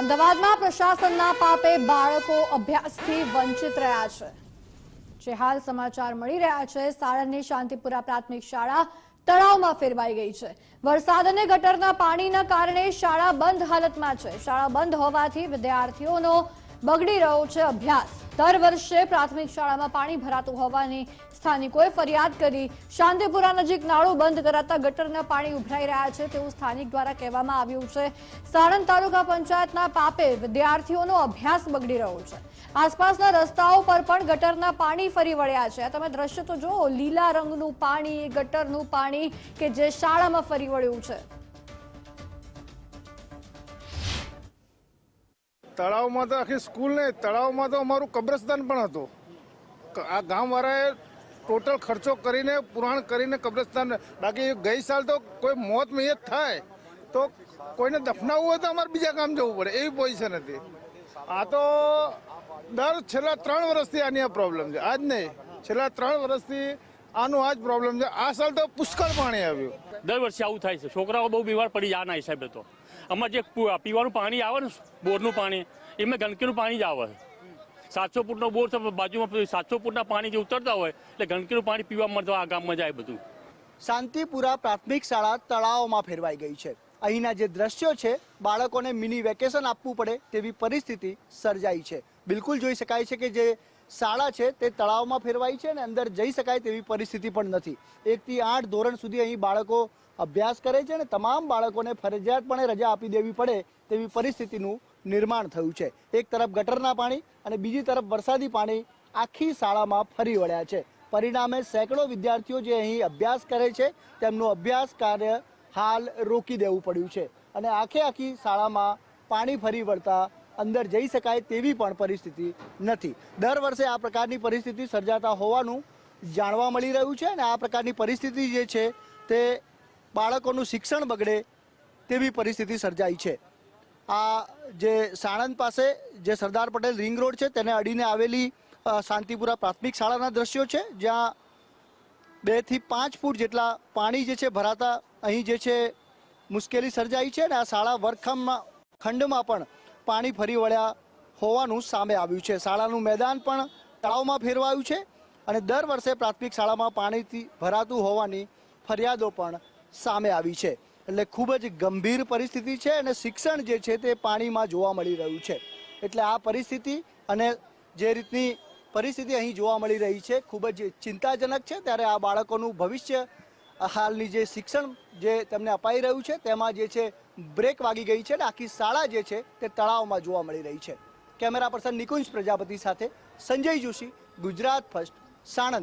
અમદાવાદમાં પ્રશાસનના પાપે બાળકો અભ્યાસથી વંચિત રહ્યા છે. જે હાલ સમાચાર મળી રહ્યા છે સાણંદની શાંતિપુરા પ્રાથમિક શાળા તળાવમાં ફેરવાઈ ગઈ છે. વરસાદ અને ગટરના પાણીના કારણે શાળા બંધ હાલતમાં છે. શાળા બંધ હોવાથી વિદ્યાર્થીઓનો બગડી રહ્યો છે અભ્યાસ. દર વર્ષે પ્રાથમિક શાળામાં પાણી ભરાતું હોવાની સ્થાનિકોએ ફરિયાદ કરી. શાંતિપુરા નજીક નાળું બંધ કરાતા ગટરના પાણી ઉભરાઈ રહ્યા છે તેવું સ્થાનિક દ્વારા કહેવામાં આવ્યું છે. સાણંદ તાલુકા પંચાયતના પાપે વિદ્યાર્થીઓનો અભ્યાસ બગડી રહ્યો છે. આસપાસના રસ્તાઓ પર પણ ગટરના પાણી ફરી વળ્યા છે. તમે દ્રશ્ય તો જુઓ, લીલા રંગનું પાણી, ગટરનું પાણી કે જે શાળામાં ફરી વળ્યું છે. તળાવમાં તો આખી સ્કૂલ ને તળાવમાં તો અમારું કબ્રસ્તાન પણ હતું. આ ગામવાળાએ ટોટલ ખર્ચો કરીને, પુરાણ કરીને કબ્રસ્તાન, બાકી ગઈ સાલ તો કોઈ મોત મેયત થાય, તો કોઈને દફનાવવું હોય તો અમારે બીજા ગામ જવું પડે, એવી પોઝિશન હતી. આ તો દર છેલ્લા ત્રણ વર્ષથી આની આ પ્રોબ્લેમ છે. આજ નહીં, છેલ્લા ત્રણ વર્ષથી આનું આ જ પ્રોબ્લેમ છે. આ સાલ તો પુષ્કળ પાણી આવ્યું. દર વર્ષે આવું થાય છે. છોકરાઓ બહુ બીમાર પડી જાય ના હિસાબે તો. અમારે જે પીવાનું પાણી આવે ને બોરનું પાણી એમાં ગંદકીનું પાણી જ આવે. સાતસો ફૂટનો બોર છે બાજુમાં સાતસો ફૂટના પાણી જે ઉતરતા હોય એટલે ગંદકીનું પાણી પીવા મળતો આ ગામમાં જાય બધું. શાંતિપુરા પ્રાથમિક શાળા તળાવમાં ફેરવાઈ ગઈ છે. અહીંના જે દ્રશ્યો છે બાળકોને મિની વેકેશન આપવું પડે તેવી પરિસ્થિતિ સર્જાઈ છે. બિલકુલ જોઈ શકાય છે કે જે શાળા છે, તે તળાવમાં ફેરવાઈ છે અને અંદર જઈ શકાય તેવી પરિસ્થિતિ પણ નથી. એકથી આઠ ધોરણ સુધી અહીં બાળકો અભ્યાસ કરે છે અને તમામ બાળકોને ફરજિયાતપણે રજા આપી દેવી પડે તેવી પરિસ્થિતિનું નિર્માણ થયું છે. એક તરફ ગટરના પાણી અને બીજી તરફ વરસાદી પાણી આખી શાળામાં ફરી વળ્યા છે. પરિણામે સેંકડો વિદ્યાર્થીઓ જે અહીં અભ્યાસ કરે છે, તેમનું અભ્યાસ કાર્ય હાલ રોકી દેવું પડ્યું છે. અને આખે આખી શાળામાં પાણી ફરી વળતા અંદર જઈ શકાય તેવી પણ પરિસ્થિતિ નથી. દર વર્ષે આ પ્રકારની પરિસ્થિતિ સર્જાતા હોવાનું જાણવા મળી રહ્યું છે અને આ પ્રકારની પરિસ્થિતિ જે છે તે બાળકોનું શિક્ષણ બગડે તેવી પરિસ્થિતિ સર્જાઈ છે. આ જે સાણંદ પાસે જે સરદાર પટેલ રિંગ રોડ છે તેને અડીને આવેલી શાંતિપુરા પ્રાથમિક શાળાના દ્રશ્યો છે, જ્યાં બેથી પાંચ ફૂટ જેટલા પાણી જે છે ભરાતા અહીં જે છે મુશ્કેલી સર્જાઈ છે અને આ શાળા વર્ગખંડમાં, ખંડમાં પણ પાણી ફરી વળ્યા હોવાનું સામે આવ્યું છે. શાળાનું મેદાન પણ તળાવમાં ફેરવાયું છે અને દર વર્ષે પ્રાથમિક શાળામાં પાણીથી ભરાતું હોવાની ફરિયાદો પણ સામે આવી છે. એટલે ખૂબ જ ગંભીર પરિસ્થિતિ છે અને શિક્ષણ જે છે તે પાણીમાં જોવા મળી રહ્યું છે. એટલે આ પરિસ્થિતિ અને જે રીતની પરિસ્થિતિ અહીં જોવા મળી રહી છે ખૂબ જ ચિંતાજનક છે. ત્યારે આ બાળકોનું ભવિષ્ય હાલની જે શિક્ષણ જે તેમને અપાઈ રહ્યું છે તેમાં જે છે બ્રેક વાગી ગઈ છે અને આખી શાળા જે છે તે તળાવમાં જોવા મળી રહી છે. કેમેરા પર્સન નિકુંજ પ્રજાપતિ સાથે સંજય જોશી, ગુજરાત ફર્સ્ટ, સાણંદ.